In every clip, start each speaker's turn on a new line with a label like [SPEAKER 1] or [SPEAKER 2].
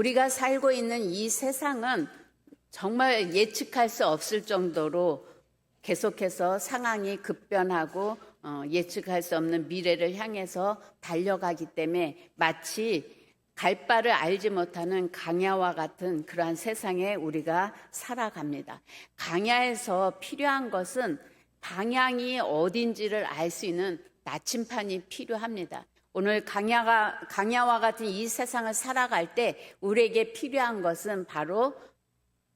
[SPEAKER 1] 우리가 살고 있는 이 세상은 정말 예측할 수 없을 정도로 계속해서 상황이 급변하고 어, 예측할 수 없는 미래를 향해서 달려가기 때문에 마치 갈 바를 알지 못하는 강야와 같은 그러한 세상에 우리가 살아갑니다. 강야에서 필요한 것은 방향이 어딘지를 알 수 있는 나침판이 필요합니다. 오늘 강야가, 강야와 같은 이 세상을 살아갈 때 우리에게 필요한 것은 바로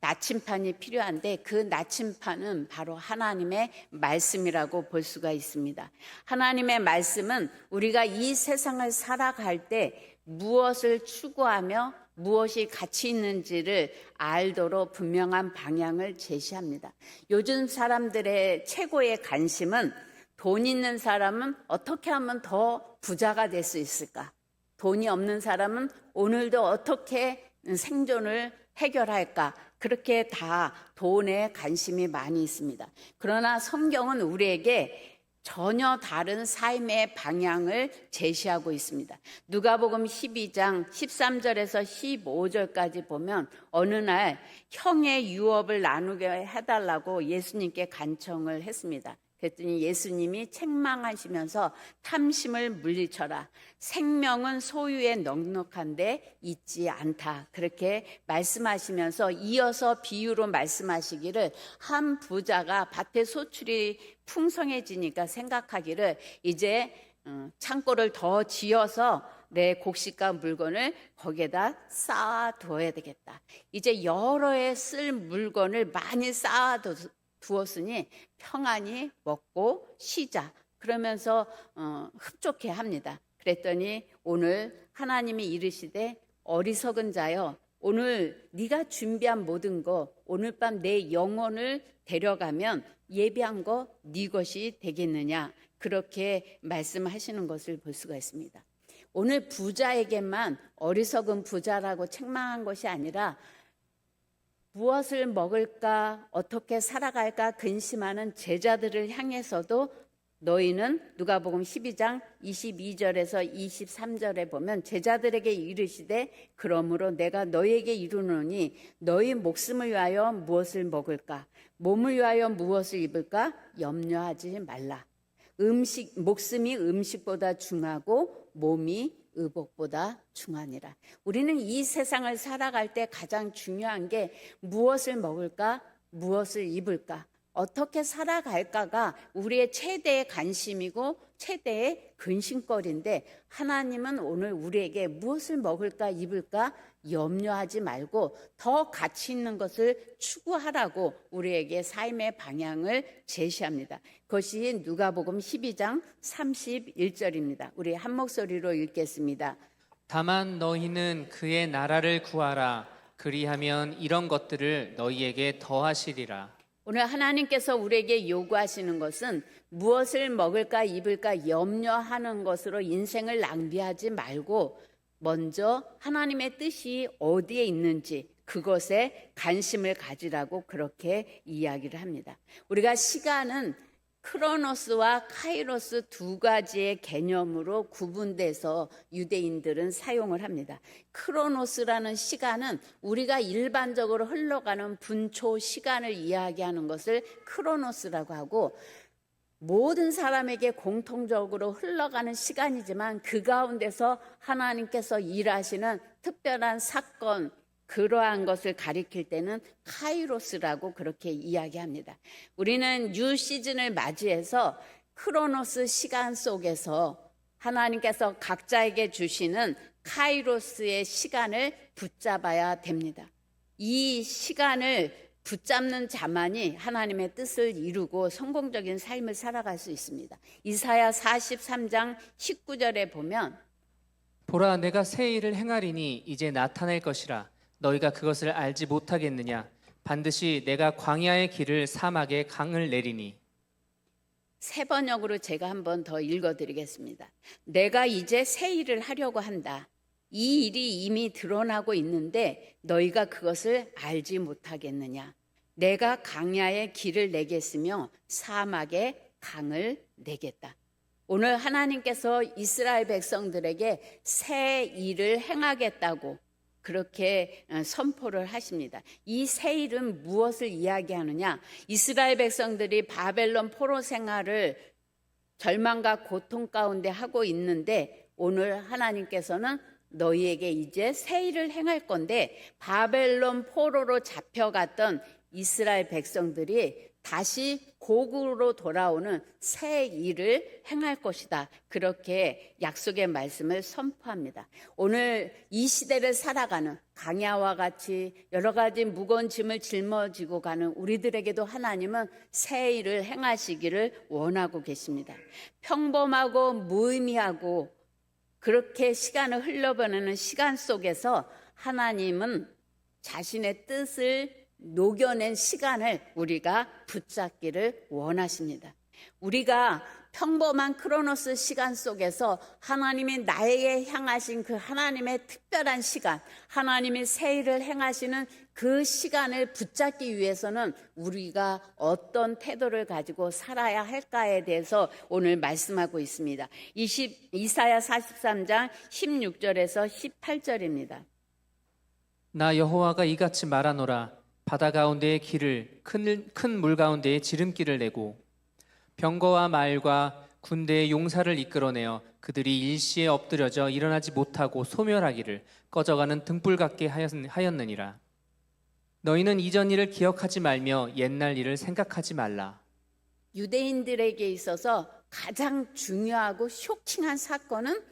[SPEAKER 1] 나침판이 필요한데 그 나침판은 바로 하나님의 말씀이라고 볼 수가 있습니다. 하나님의 말씀은 우리가 이 세상을 살아갈 때 무엇을 추구하며 무엇이 가치 있는지를 알도록 분명한 방향을 제시합니다. 요즘 사람들의 최고의 관심은 돈 있는 사람은 어떻게 하면 더 부자가 될 수 있을까? 돈이 없는 사람은 오늘도 어떻게 생존을 해결할까? 그렇게 다 돈에 관심이 많이 있습니다. 그러나 성경은 우리에게 전혀 다른 삶의 방향을 제시하고 있습니다. 누가복음 12장 13절에서 15절까지 보면 어느 날 형의 유업을 나누게 해달라고 예수님께 간청을 했습니다. 그랬더니 예수님이 책망하시면서 탐심을 물리쳐라. 생명은 소유에 넉넉한데 있지 않다. 그렇게 말씀하시면서 이어서 비유로 말씀하시기를 한 부자가 밭에 소출이 풍성해지니까 생각하기를 이제 어, 창고를 더 지어서 내 곡식과 물건을 거기에다 쌓아둬야 되겠다. 이제 여러 해 쓸 물건을 많이 쌓아둬 두었으니 평안히 먹고 쉬자. 그러면서 어, 흡족해 합니다. 그랬더니 오늘 하나님이 이르시되 어리석은 자여 오늘 네가 준비한 모든 거 오늘 밤 내 영혼을 데려가면 예비한 거 네 것이 되겠느냐 그렇게 말씀하시는 것을 볼 수가 있습니다. 오늘 부자에게만 어리석은 부자라고 책망한 것이 아니라 무엇을 먹을까, 어떻게 살아갈까 근심하는 제자들을 향해서도 너희는 누가복음 12장 22절에서 23절에 보면 제자들에게 이르시되 그러므로 내가 너희에게 이르노니 너희 목숨을 위하여 무엇을 먹을까? 몸을 위하여 무엇을 입을까? 염려하지 말라. 음식 목숨이 음식보다 중하고 몸이 의복보다 중하니라. 우리는 이 세상을 살아갈 때 가장 중요한 게 무엇을 먹을까, 무엇을 입을까, 어떻게 살아갈까가 우리의 최대의 관심이고 최대의 근심거리인데 하나님은 오늘 우리에게 무엇을 먹을까, 입을까 염려하지 말고 더 가치 있는 것을 추구하라고 우리에게 삶의 방향을 제시합니다. 그것이 누가복음 12장 31절입니다. 우리 한 목소리로 읽겠습니다.
[SPEAKER 2] 다만 너희는 그의 나라를 구하라. 그리하면 이런 것들을 너희에게 더하시리라.
[SPEAKER 1] 오늘 하나님께서 우리에게 요구하시는 것은 무엇을 먹을까 입을까 염려하는 것으로 인생을 낭비하지 말고 먼저 하나님의 뜻이 어디에 있는지 그것에 관심을 가지라고 그렇게 이야기를 합니다. 우리가 시간은 크로노스와 카이로스 두 가지의 개념으로 구분돼서 유대인들은 사용을 합니다. 크로노스라는 시간은 우리가 일반적으로 흘러가는 분초 시간을 이야기하는 것을 크로노스라고 하고 모든 사람에게 공통적으로 흘러가는 시간이지만 그 가운데서 하나님께서 일하시는 특별한 사건, 그러한 것을 가리킬 때는 카이로스라고 그렇게 이야기합니다. 우리는 뉴 시즌을 맞이해서 크로노스 시간 속에서 하나님께서 각자에게 주시는 카이로스의 시간을 붙잡아야 됩니다. 이 시간을 붙잡는 자만이 하나님의 뜻을 이루고 성공적인 삶을 살아갈 수 있습니다. 이사야 43장 19절에 보면
[SPEAKER 2] 보라 내가 새 일을 행하리니 이제 나타낼 것이라. 너희가 그것을 알지 못하겠느냐? 반드시 내가 광야의 길을 사막에 강을 내리니.
[SPEAKER 1] 세 번역으로 제가 한번 더 읽어드리겠습니다. 내가 이제 새 일을 하려고 한다. 이 일이 이미 드러나고 있는데 너희가 그것을 알지 못하겠느냐? 내가 강야의 길을 내겠으며 사막에 강을 내겠다. 오늘 하나님께서 이스라엘 백성들에게 새 일을 행하겠다고 그렇게 어, 선포를 하십니다. 이 세일은 무엇을 이야기하느냐? 이스라엘 백성들이 바벨론 포로 생활을 절망과 고통 가운데 하고 있는데 오늘 하나님께서는 너희에게 이제 세일을 행할 건데 바벨론 포로로 잡혀갔던 이스라엘 백성들이 다시 고국으로 돌아오는 새 일을 행할 것이다. 그렇게 약속의 말씀을 선포합니다. 오늘 이 시대를 살아가는 강야와 같이 여러 가지 무거운 짐을 짊어지고 가는 우리들에게도 하나님은 새 일을 행하시기를 원하고 계십니다. 평범하고 무의미하고 그렇게 시간을 흘려보내는 시간 속에서 하나님은 자신의 뜻을 녹여낸 시간을 우리가 붙잡기를 원하십니다. 우리가 평범한 크로노스 시간 속에서 하나님이 나에게 향하신 그 하나님의 특별한 시간, 하나님이 새 일을 행하시는 그 시간을 붙잡기 위해서는 우리가 어떤 태도를 가지고 살아야 할까에 대해서 오늘 말씀하고 있습니다. 20, 이사야 43장 16절에서 18절입니다.
[SPEAKER 2] 나 여호와가 이같이 말하노라 바다 가운데의 길을 큰 물 가운데에 지름길을 내고 병거와 말과 군대의 용사를 이끌어내어 그들이 일시에 엎드려져 일어나지 못하고 소멸하기를 꺼져가는 등불 같게 하였- 하였느니라 너희는 이전 일을 기억하지 말며 옛날 일을 생각하지 말라
[SPEAKER 1] 유대인들에게 있어서 가장 중요하고 쇼킹한 사건은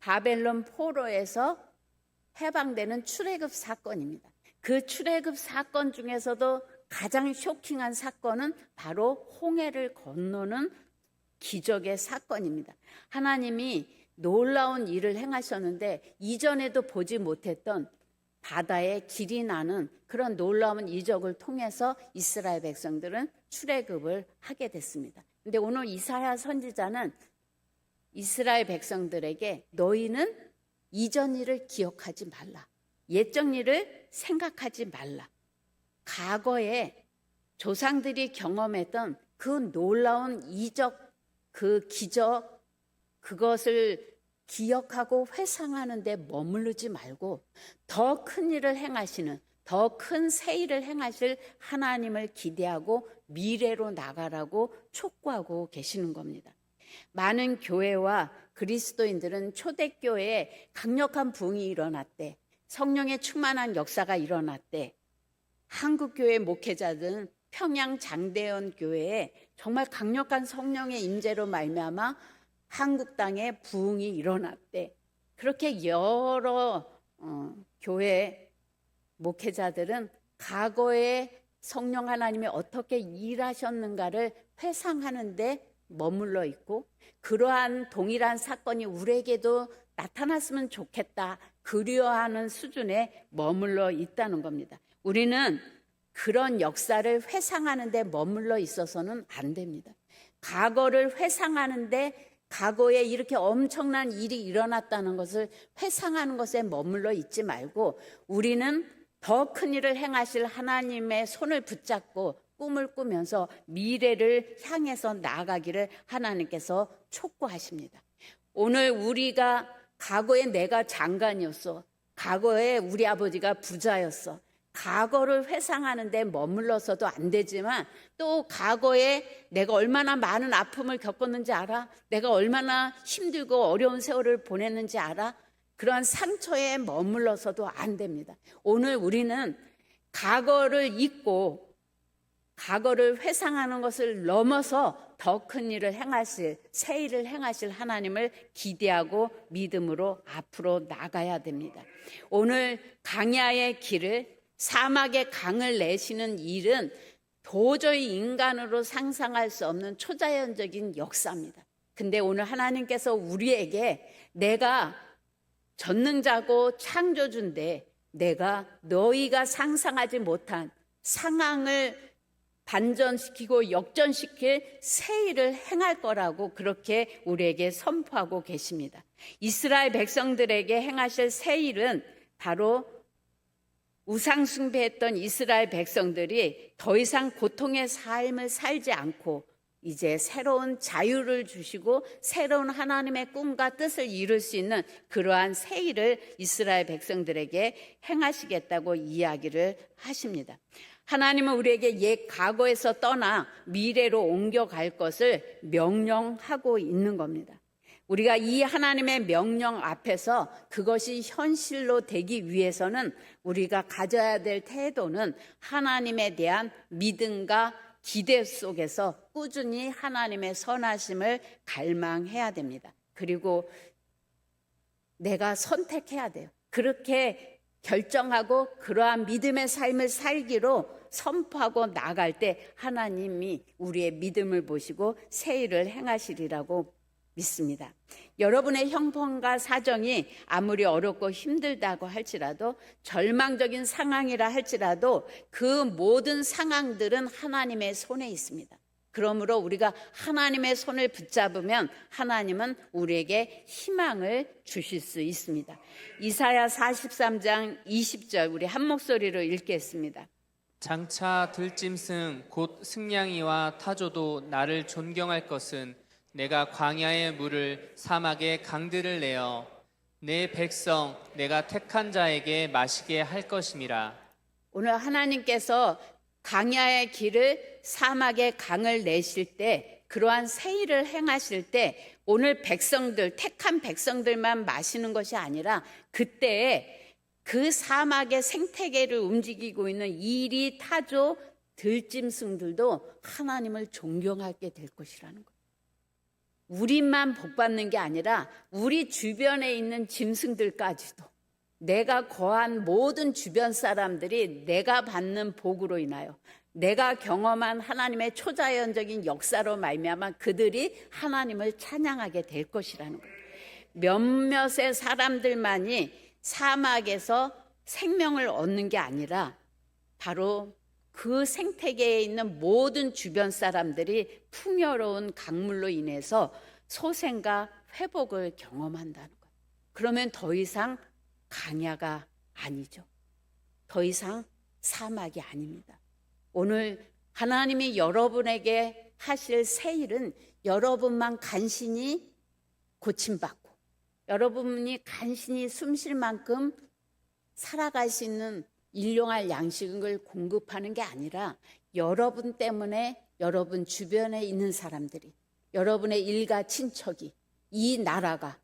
[SPEAKER 1] 바벨론 포로에서 해방되는 출애굽 사건입니다. 그 출애굽 사건 중에서도 가장 쇼킹한 사건은 바로 홍해를 건너는 기적의 사건입니다. 하나님이 놀라운 일을 행하셨는데 이전에도 보지 못했던 바다에 길이 나는 그런 놀라운 이적을 통해서 이스라엘 백성들은 출애굽을 하게 됐습니다. 근데 오늘 이사야 선지자는 이스라엘 백성들에게 너희는 이전 일을 기억하지 말라. 옛적 일을 생각하지 말라. 과거에 조상들이 경험했던 그 놀라운 이적, 그 기적, 그것을 기억하고 회상하는 데 머무르지 말고 더 큰 일을 행하시는 더 큰 새 일을 행하실 하나님을 기대하고 미래로 나가라고 촉구하고 계시는 겁니다. 많은 교회와 그리스도인들은 초대교회에 강력한 부흥이 일어났대. 성령의 충만한 역사가 일어났대. 한국교회 목회자들은 평양 장대현 교회에 정말 강력한 성령의 임재로 말미암아 한국 땅에 부흥이 일어났대. 그렇게 여러 어, 교회 목회자들은 과거에 성령 하나님이 어떻게 일하셨는가를 회상하는데 머물러 있고 그러한 동일한 사건이 우리에게도 나타났으면 좋겠다. 그리워하는 수준에 머물러 있다는 겁니다. 우리는 그런 역사를 회상하는데 머물러 있어서는 안 됩니다. 과거를 회상하는데 과거에 이렇게 엄청난 일이 일어났다는 것을 회상하는 것에 머물러 있지 말고 우리는 더 큰 일을 행하실 하나님의 손을 붙잡고 꿈을 꾸면서 미래를 향해서 나아가기를 하나님께서 촉구하십니다. 오늘 우리가 과거에 내가 장관이었어. 과거에 우리 아버지가 부자였어. 과거를 회상하는데 머물러서도 안 되지만 또 과거에 내가 얼마나 많은 아픔을 겪었는지 알아? 내가 얼마나 힘들고 어려운 세월을 보냈는지 알아? 그러한 상처에 머물러서도 안 됩니다. 오늘 우리는 과거를 잊고 과거를 회상하는 것을 넘어서 더 큰 일을 행하실, 새 일을 행하실 하나님을 기대하고 믿음으로 앞으로 나가야 됩니다. 오늘 강야의 길을 사막의 강을 내시는 일은 도저히 인간으로 상상할 수 없는 초자연적인 역사입니다. 근데 오늘 하나님께서 우리에게 내가 전능자고 창조주인데 내가 너희가 상상하지 못한 상황을 반전시키고 역전시킬 새 일을 행할 거라고 그렇게 우리에게 선포하고 계십니다. 이스라엘 백성들에게 행하실 새 일은 바로 우상숭배했던 이스라엘 백성들이 더 이상 고통의 삶을 살지 않고 이제 새로운 자유를 주시고 새로운 하나님의 꿈과 뜻을 이룰 수 있는 그러한 새 일을 이스라엘 백성들에게 행하시겠다고 이야기를 하십니다. 하나님은 우리에게 옛 과거에서 떠나 미래로 옮겨갈 것을 명령하고 있는 겁니다. 우리가 이 하나님의 명령 앞에서 그것이 현실로 되기 위해서는 우리가 가져야 될 태도는 하나님에 대한 믿음과 기대 속에서 꾸준히 하나님의 선하심을 갈망해야 됩니다. 그리고 내가 선택해야 돼요. 그렇게 결정하고 그러한 믿음의 삶을 살기로 선포하고 나갈 때 하나님이 우리의 믿음을 보시고 새 일을 행하시리라고 믿습니다. 여러분의 형편과 사정이 아무리 어렵고 힘들다고 할지라도 절망적인 상황이라 할지라도 그 모든 상황들은 하나님의 손에 있습니다. 그러므로 우리가 하나님의 손을 붙잡으면 하나님은 우리에게 희망을 주실 수 있습니다. 이사야 43장 20절 우리 한 목소리로 읽겠습니다.
[SPEAKER 2] 장차 들짐승 곧 승냥이와 타조도 나를 존경할 것은 내가 광야의 물을 사막의 강들을 내어 내 백성 내가 택한 자에게 마시게 할 것임이라
[SPEAKER 1] 오늘 하나님께서 강야의 길을 사막의 강을 내실 때 그러한 새 일을 행하실 때 오늘 백성들 택한 백성들만 마시는 것이 아니라 그때에 그 사막의 생태계를 움직이고 있는 이리 타조 들짐승들도 하나님을 존경하게 될 것이라는 거예요. 우리만 복 받는 게 아니라 우리 주변에 있는 짐승들까지도 내가 거한 모든 주변 사람들이 내가 받는 복으로 인하여 내가 경험한 하나님의 초자연적인 역사로 말미암아 그들이 하나님을 찬양하게 될 것이라는 거예요. 몇몇의 사람들만이 사막에서 생명을 얻는 게 아니라 바로 그 생태계에 있는 모든 주변 사람들이 풍요로운 강물로 인해서 소생과 회복을 경험한다는 거예요. 그러면 더 이상 강야가 아니죠. 더 이상 사막이 아닙니다. 오늘 하나님이 여러분에게 하실 새 일은 여러분만 간신히 고침받고 여러분이 간신히 숨 쉴 만큼 살아갈 수 있는 일용할 양식을 공급하는 게 아니라 여러분 때문에 여러분 주변에 있는 사람들이 여러분의 일가 친척이 이 나라가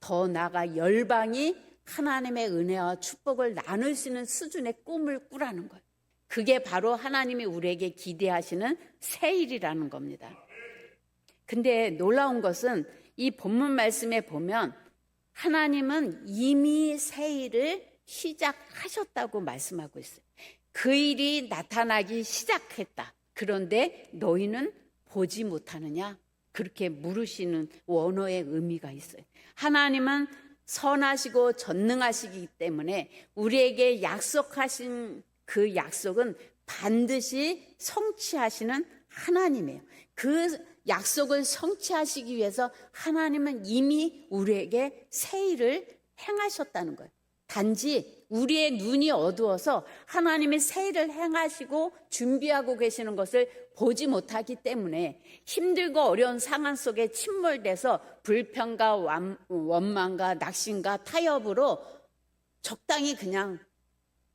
[SPEAKER 1] 더 나아가 열방이 하나님의 은혜와 축복을 나눌 수 있는 수준의 꿈을 꾸라는 거예요. 그게 바로 하나님이 우리에게 기대하시는 새 일이라는 겁니다. 근데 놀라운 것은 이 본문 말씀에 보면 하나님은 이미 새 일을 시작하셨다고 말씀하고 있어요. 그 일이 나타나기 시작했다. 그런데 너희는 보지 못하느냐? 그렇게 물으시는 원어의 의미가 있어요. 하나님은 선하시고 전능하시기 때문에 우리에게 약속하신 그 약속은 반드시 성취하시는 하나님이에요. 그 약속을 성취하시기 위해서 하나님은 이미 우리에게 새 일을 행하셨다는 거예요. 단지 우리의 눈이 어두워서 하나님이 새 일을 행하시고 준비하고 계시는 것을 보지 못하기 때문에 힘들고 어려운 상황 속에 침몰돼서 불평과 완- 원망과 낙심과 타협으로 적당히 그냥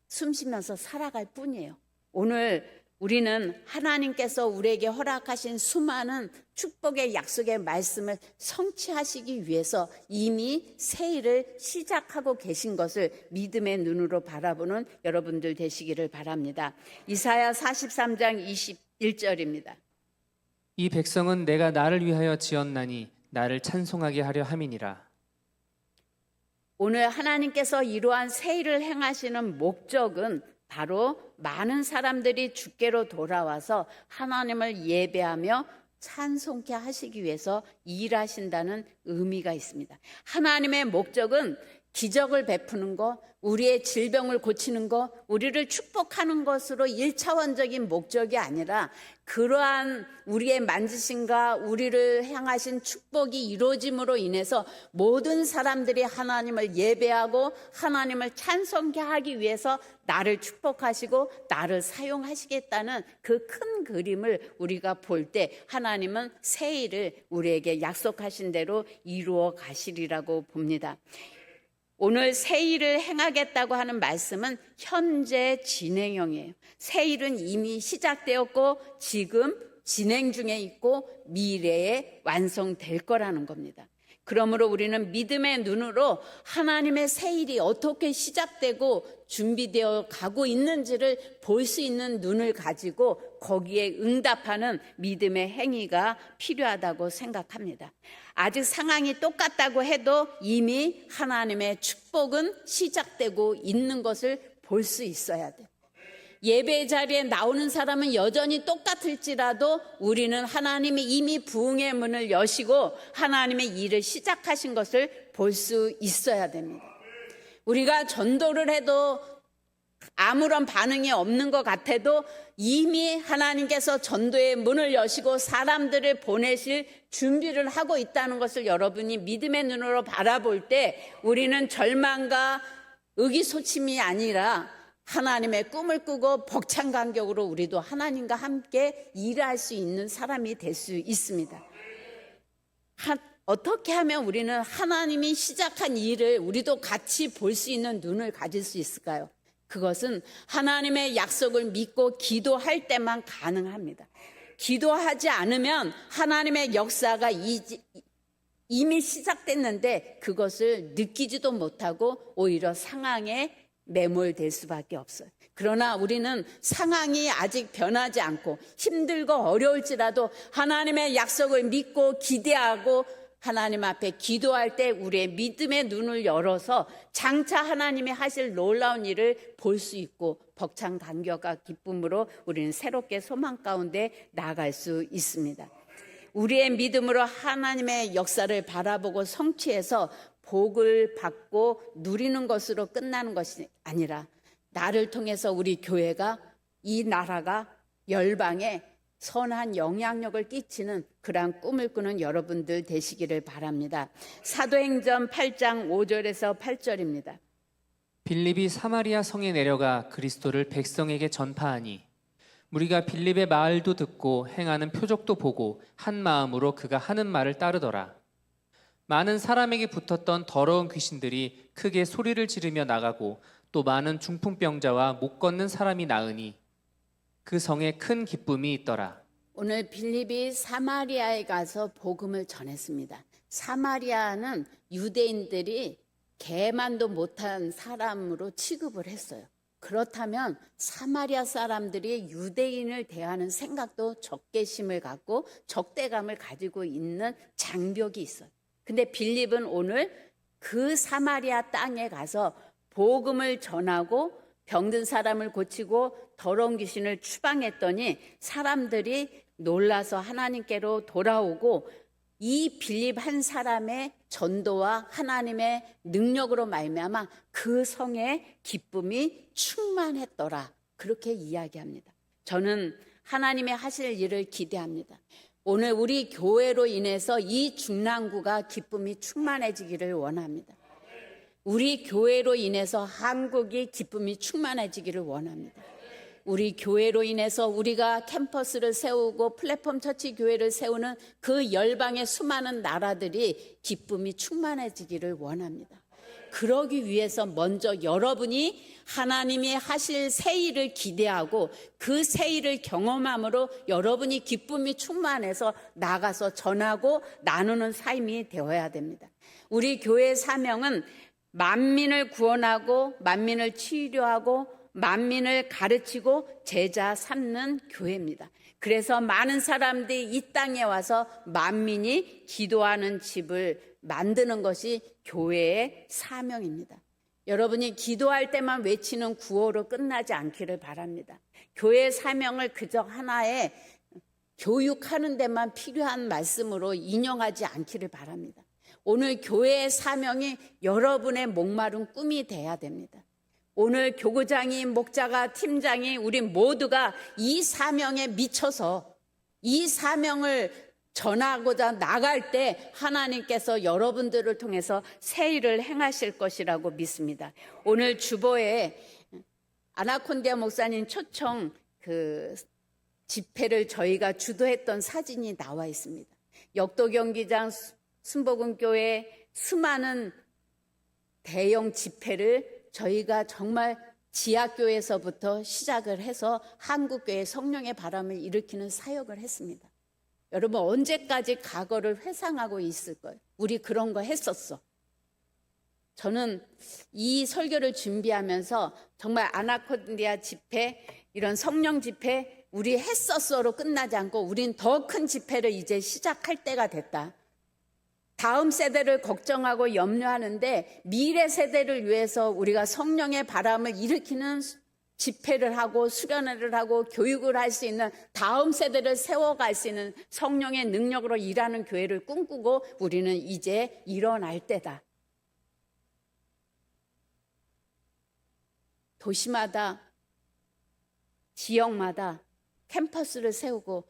[SPEAKER 1] 숨 쉬면서 살아갈 뿐이에요. 오늘 우리는 하나님께서 우리에게 허락하신 수많은 축복의 약속의 말씀을 성취하시기 위해서 이미 새 일을 시작하고 계신 것을 믿음의 눈으로 바라보는 여러분들 되시기를 바랍니다. 이사야 43장 21절입니다.
[SPEAKER 2] 이 백성은 내가 나를 위하여 지었나니 나를 찬송하게 하려 함이니라
[SPEAKER 1] 오늘 하나님께서 이러한 새 일을 행하시는 목적은 바로 많은 사람들이 주께로 돌아와서 하나님을 예배하며 찬송케 하시기 위해서 일하신다는 의미가 있습니다. 하나님의 목적은 기적을 베푸는 거, 우리의 질병을 고치는 거, 우리를 축복하는 것으로 일차원적인 목적이 아니라 그러한 우리의 만지심과 우리를 향하신 축복이 이루어짐으로 인해서 모든 사람들이 하나님을 예배하고 하나님을 찬송케 하기 위해서 나를 축복하시고 나를 사용하시겠다는 그 큰 그림을 우리가 볼 때 하나님은 새 일을 우리에게 약속하신 대로 이루어 가시리라고 봅니다. 오늘 새 일을 행하겠다고 하는 말씀은 현재 진행형이에요. 새 일은 이미 시작되었고 지금 진행 중에 있고 미래에 완성될 거라는 겁니다. 그러므로 우리는 믿음의 눈으로 하나님의 새 일이 어떻게 시작되고 준비되어 가고 있는지를 볼 수 있는 눈을 가지고 거기에 응답하는 믿음의 행위가 필요하다고 생각합니다. 아직 상황이 똑같다고 해도 이미 하나님의 축복은 시작되고 있는 것을 볼 수 있어야 돼요. 예배 자리에 나오는 사람은 여전히 똑같을지라도 우리는 하나님이 이미 부흥의 문을 여시고 하나님의 일을 시작하신 것을 볼 수 있어야 됩니다. 우리가 전도를 해도 아무런 반응이 없는 것 같아도 이미 하나님께서 전도의 문을 여시고 사람들을 보내실 준비를 하고 있다는 것을 여러분이 믿음의 눈으로 바라볼 때 우리는 절망과 의기소침이 아니라 하나님의 꿈을 꾸고 벅찬 간격으로 우리도 하나님과 함께 일할 수 있는 사람이 될 수 있습니다. 하- 어떻게 하면 우리는 하나님이 시작한 일을 우리도 같이 볼 수 있는 눈을 가질 수 있을까요? 그것은 하나님의 약속을 믿고 기도할 때만 가능합니다. 기도하지 않으면 하나님의 역사가 이- 이미 시작됐는데 그것을 느끼지도 못하고 오히려 상황에 매몰될 수밖에 없어요. 그러나 우리는 상황이 아직 변하지 않고 힘들고 어려울지라도 하나님의 약속을 믿고 기대하고 하나님 앞에 기도할 때 우리의 믿음의 눈을 열어서 장차 하나님이 하실 놀라운 일을 볼 수 있고 벅찬 간격과 기쁨으로 우리는 새롭게 소망 가운데 나아갈 수 있습니다. 우리의 믿음으로 하나님의 역사를 바라보고 성취해서 복을 받고 누리는 것으로 끝나는 것이 아니라 나를 통해서 우리 교회가 이 나라가 열방에 선한 영향력을 끼치는 그러한 꿈을 꾸는 여러분들 되시기를 바랍니다. 사도행전 8장 5절에서 8절입니다.
[SPEAKER 2] 빌립이 사마리아 성에 내려가 그리스도를 백성에게 전파하니 무리가 빌립의 말도 듣고 행하는 표적도 보고 한 마음으로 그가 하는 말을 따르더라. 많은 사람에게 붙었던 더러운 귀신들이 크게 소리를 지르며 나가고 또 많은 중풍병자와 못 걷는 사람이 나으니 그 성에 큰 기쁨이 있더라.
[SPEAKER 1] 오늘 빌립이 사마리아에 가서 복음을 전했습니다. 사마리아는 유대인들이 개만도 못한 사람으로 취급을 했어요. 그렇다면 사마리아 사람들이 유대인을 대하는 생각도 적개심을 갖고 적대감을 가지고 있는 장벽이 있어요. 근데 빌립은 오늘 그 사마리아 땅에 가서 복음을 전하고 병든 사람을 고치고 더러운 귀신을 추방했더니 사람들이 놀라서 하나님께로 돌아오고 이 빌립 한 사람의 전도와 하나님의 능력으로 말미암아 그 성에 기쁨이 충만했더라. 그렇게 이야기합니다. 저는 하나님의 하실 일을 기대합니다. 오늘 우리 교회로 인해서 이 중랑구가 기쁨이 충만해지기를 원합니다. 우리 교회로 인해서 한국이 기쁨이 충만해지기를 원합니다. 우리 교회로 인해서 우리가 캠퍼스를 세우고 플랫폼 처치 교회를 세우는 그 열방의 수많은 나라들이 기쁨이 충만해지기를 원합니다. 그러기 위해서 먼저 여러분이 하나님이 하실 새 일을 기대하고 그 새 일을 경험함으로 여러분이 기쁨이 충만해서 나가서 전하고 나누는 삶이 되어야 됩니다. 우리 교회의 사명은 만민을 구원하고 만민을 치료하고 만민을 가르치고 제자 삼는 교회입니다. 그래서 많은 사람들이 이 땅에 와서 만민이 기도하는 집을 만드는 것이 교회의 사명입니다. 여러분이 기도할 때만 외치는 구호로 끝나지 않기를 바랍니다. 교회의 사명을 그저 하나의 교육하는 데만 필요한 말씀으로 인용하지 않기를 바랍니다. 오늘 교회의 사명이 여러분의 목마른 꿈이 돼야 됩니다. 오늘 교구장이, 목자가, 팀장이, 우리 모두가 이 사명에 미쳐서 이 사명을 전하고자 나갈 때 하나님께서 여러분들을 통해서 새 일을 행하실 것이라고 믿습니다. 오늘 주보에 아나콘디아 목사님 초청 그 집회를 저희가 주도했던 사진이 나와 있습니다. 역도 경기장, 순복음교회 수많은 대형 집회를 저희가 정말 지하교에서부터 시작을 해서 한국교회 성령의 바람을 일으키는 사역을 했습니다. 여러분 언제까지 과거를 회상하고 있을 거예요? 우리 그런 거 했었어. 저는 이 설교를 준비하면서 정말 아나콘디아 집회, 이런 성령 집회, 우리 했었어로 끝나지 않고 우린 더 큰 집회를 이제 시작할 때가 됐다. 다음 세대를 걱정하고 염려하는데 미래 세대를 위해서 우리가 성령의 바람을 일으키는 집회를 하고 수련회를 하고 교육을 할 수 있는 다음 세대를 세워갈 수 있는 성령의 능력으로 일하는 교회를 꿈꾸고 우리는 이제 일어날 때다. 도시마다 지역마다 캠퍼스를 세우고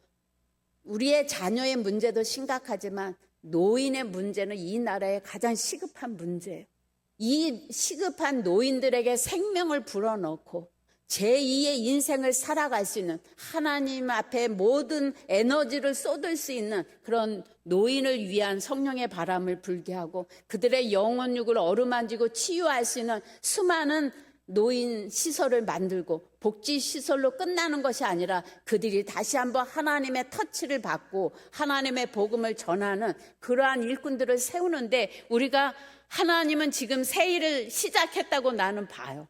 [SPEAKER 1] 우리의 자녀의 문제도 심각하지만 노인의 문제는 이 나라의 가장 시급한 문제예요. 이 시급한 노인들에게 생명을 불어넣고 제2의 인생을 살아갈 수 있는 하나님 앞에 모든 에너지를 쏟을 수 있는 그런 노인을 위한 성령의 바람을 불게 하고 그들의 영혼육을 어루만지고 치유할 수 있는 수많은 노인 시설을 만들고 복지 시설로 끝나는 것이 아니라 그들이 다시 한번 하나님의 터치를 받고 하나님의 복음을 전하는 그러한 일꾼들을 세우는데 우리가 하나님은 지금 새 일을 시작했다고 나는 봐요.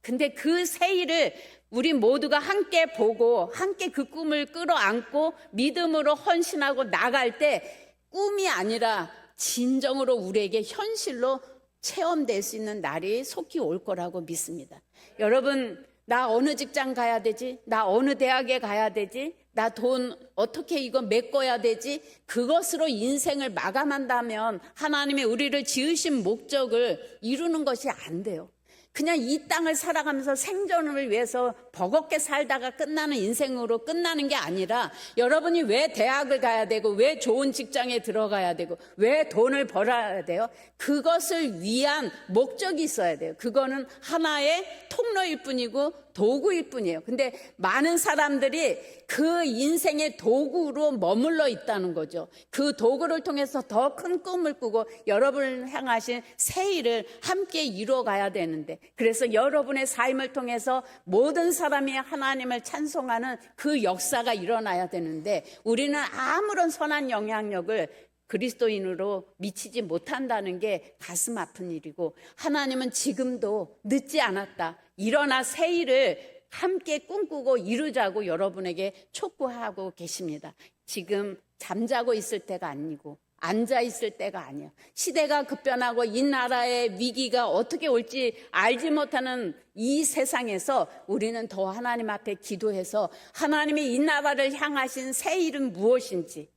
[SPEAKER 1] 근데 그 새 일을 우리 모두가 함께 보고 함께 그 꿈을 끌어안고 믿음으로 헌신하고 나갈 때 꿈이 아니라 진정으로 우리에게 현실로 체험될 수 있는 날이 속히 올 거라고 믿습니다. 여러분, 나 어느 직장 가야 되지? 나 어느 대학에 가야 되지? 나 돈 어떻게 이거 메꿔야 되지? 그것으로 인생을 마감한다면 하나님의 우리를 지으신 목적을 이루는 것이 안 돼요. 그냥 이 땅을 살아가면서 생존을 위해서 버겁게 살다가 끝나는 인생으로 끝나는 게 아니라 여러분이 왜 대학을 가야 되고 왜 좋은 직장에 들어가야 되고 왜 돈을 벌어야 돼요? 그것을 위한 목적이 있어야 돼요. 그거는 하나의 통로일 뿐이고 도구일 뿐이에요. 근데 많은 사람들이 그 인생의 도구로 머물러 있다는 거죠. 그 도구를 통해서 더 큰 꿈을 꾸고 여러분을 향하신 새 일을 함께 이루어 가야 되는데 그래서 여러분의 삶을 통해서 모든 사람이 하나님을 찬송하는 그 역사가 일어나야 되는데 우리는 아무런 선한 영향력을 그리스도인으로 미치지 못한다는 게 가슴 아픈 일이고 하나님은 지금도 늦지 않았다. 일어나 새 일을 함께 꿈꾸고 이루자고 여러분에게 촉구하고 계십니다. 지금 잠자고 있을 때가 아니고 앉아 있을 때가 아니야. 시대가 급변하고 이 나라의 위기가 어떻게 올지 알지 못하는 이 세상에서 우리는 더 하나님 앞에 기도해서 하나님이 이 나라를 향하신 새 일은 무엇인지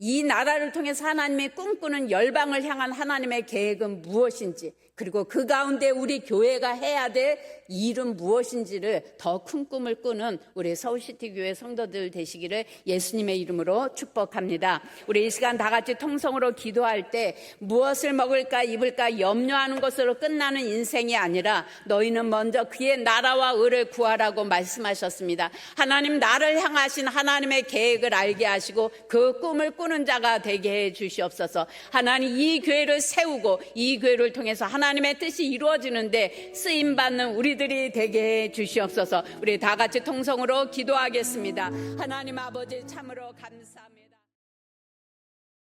[SPEAKER 1] 이 나라를 통해서 하나님의 꿈꾸는 열방을 향한 하나님의 계획은 무엇인지 그리고 그 가운데 우리 교회가 해야 될 일은 무엇인지를 더 큰 꿈을 꾸는 우리 서울시티 교회 성도들 되시기를 예수님의 이름으로 축복합니다. 우리 이 시간 다 같이 통성으로 기도할 때 무엇을 먹을까 입을까 염려하는 것으로 끝나는 인생이 아니라 너희는 먼저 그의 나라와 의를 구하라고 말씀하셨습니다. 하나님 나를 향하신 하나님의 계획을 알게 하시고 그 꿈을 꾸는 자가 되게 해 주시옵소서. 하나님 이 교회를 세우고 이 교회를 통해서 하나님의 뜻이 이루어지는데 쓰임 받는 우리들이 되게 해 주시옵소서. 우리 다 같이 통성으로 기도하겠습니다. 하나님 아버지 참으로 감사합니다.